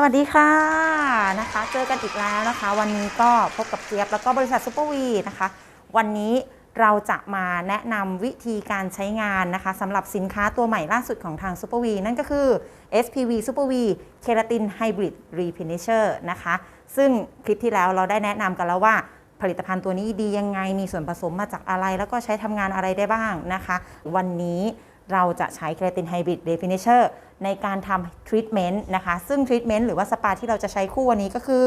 สวัสดีค่ะนะคะ เจอกันอีกแล้วนะคะ วันนี้ก็พบกับเจี๊ยบแล้วก็บริษัทซูเปอร์วีนะคะ วันนี้เราจะมาแนะนำวิธีการใช้งานนะคะสำหรับสินค้าตัวใหม่ล่าสุดของทางซูเปอร์วีนั่นก็คือ SPV Super V Keratin Hybrid Refinisher นะคะ ซึ่งคลิปที่แล้วเราได้แนะนำกันแล้วว่าผลิตภัณฑ์ตัวนี้ดียังไงมีส่วนผสมมาจากอะไร แล้วก็ใช้ทำงานอะไรได้บ้างนะคะ วันนี้ เราจะใช้ Keratin Hybrid Refinisher ในการทำทรีทเมนต์นะคะ ซึ่งทรีทเมนต์หรือว่าสปาที่เราจะใช้คู่วันนี้ก็คือ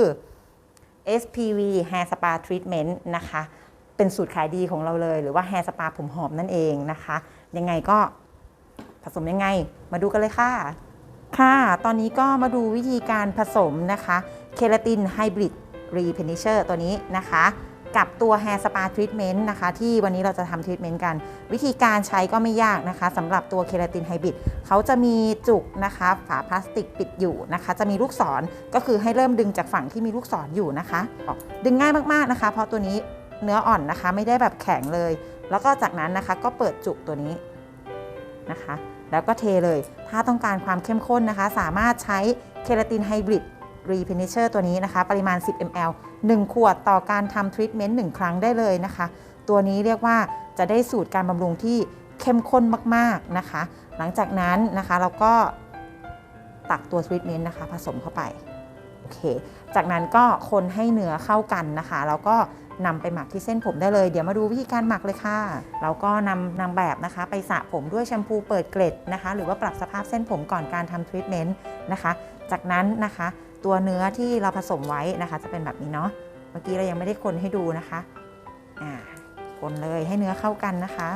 SPV Hair Spa Treatment นะคะ เป็นสูตรขายดีของเราเลย หรือว่า Hair Spa ผมหอมนั่นเองนะคะ ยังไงก็ผสมยังไง มาดูกันเลยค่ะ ค่ะ ตอนนี้ก็มาดูวิธีการผสมนะคะ เคราตินไฮบริดรีเพนิเชอร์ตัวนี้นะคะ กับตัว Hair Spa Treatment นะคะที่วันนี้เราจะทำทรีทเมนต์กัน วิธีการใช้ก็ไม่ยากนะคะสำหรับตัวเคราตินไฮบริดเขาจะมีจุกนะคะฝาพลาสติกปิดอยู่นะคะ จะมีลูกศรก็คือให้เริ่มดึงจากฝั่งที่มีลูกศรอยู่นะคะ ดึงง่ายมากๆนะคะ เพราะตัวนี้เนื้ออ่อนนะคะไม่ได้แบบแข็งเลย แล้วก็จากนั้นนะคะก็เปิดจุกตัวนี้นะคะ แล้วก็เทเลย ถ้าต้องการความเข้มข้นนะคะ สามารถใช้เคราตินไฮบริด รีเพนเชอร์ตัวนี้นะคะ ปริมาณ 10 ml 1 ขวดต่อการทำทรีทเมนต์1ครั้งได้เลยนะคะ ตัวนี้เรียกว่าจะได้สูตรการบำรุงที่เข้มข้นมากๆนะคะ หลังจากนั้นนะคะเราก็ตักตัวทรีทเมนต์นะคะผสมเข้าไปโอเค จากนั้นก็คนให้เนื้อเข้ากันนะคะ แล้วก็นำไปหมักที่เส้นผมได้เลย เดี๋ยวมาดูวิธีการหมักเลยค่ะ เราก็นำนางแบบนะคะ ไปสระผมด้วยแชมพูเปิดเกล็ดนะคะ หรือว่าปรับสภาพเส้นผมก่อนการทำทรีทเมนต์นะคะ จากนั้นนะคะ ตัวเนื้อที่เราผสมไว้นะคะ จะเป็นแบบนี้เนาะเมื่อกี้เรายังไม่ได้คนให้ดูนะคะอ่าคนเลยให้เนื้อเข้ากันนะคะ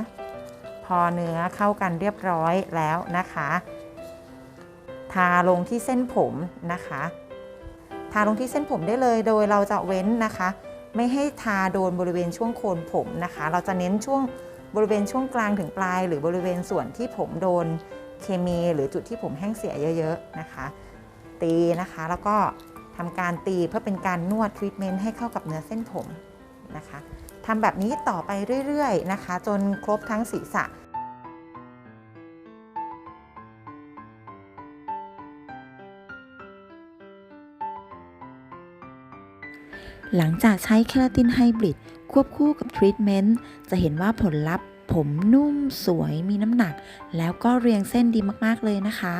พอเนื้อเข้ากันเรียบร้อยแล้วนะคะ ทาลงที่เส้นผมนะคะ ทาลงที่เส้นผมได้เลยโดยเราจะเว้นนะคะ ไม่ให้ทาโดนบริเวณช่วงโคนผมนะคะ เราจะเน้นช่วงบริเวณช่วงกลางถึงปลาย หรือบริเวณส่วนที่ผมโดนเคมีหรือจุดที่ผมแห้งเสียเยอะ ๆ นะคะ ตีนะคะ แล้วก็ทำการตีเพื่อเป็นการนวดทรีทเมนต์ให้เข้ากับเนื้อเส้นผมนะคะทำแบบนี้ต่อไปเรื่อยๆนะคะ จนครบทั้งศีรษะหลังจากใช้เคราตินไฮบริดควบคู่กับทรีทเมนต์จะเห็นว่าผลลัพธ์ผมนุ่มสวยมีน้ำหนัก แล้วก็เรียงเส้นดีมาก ๆ เลยนะคะ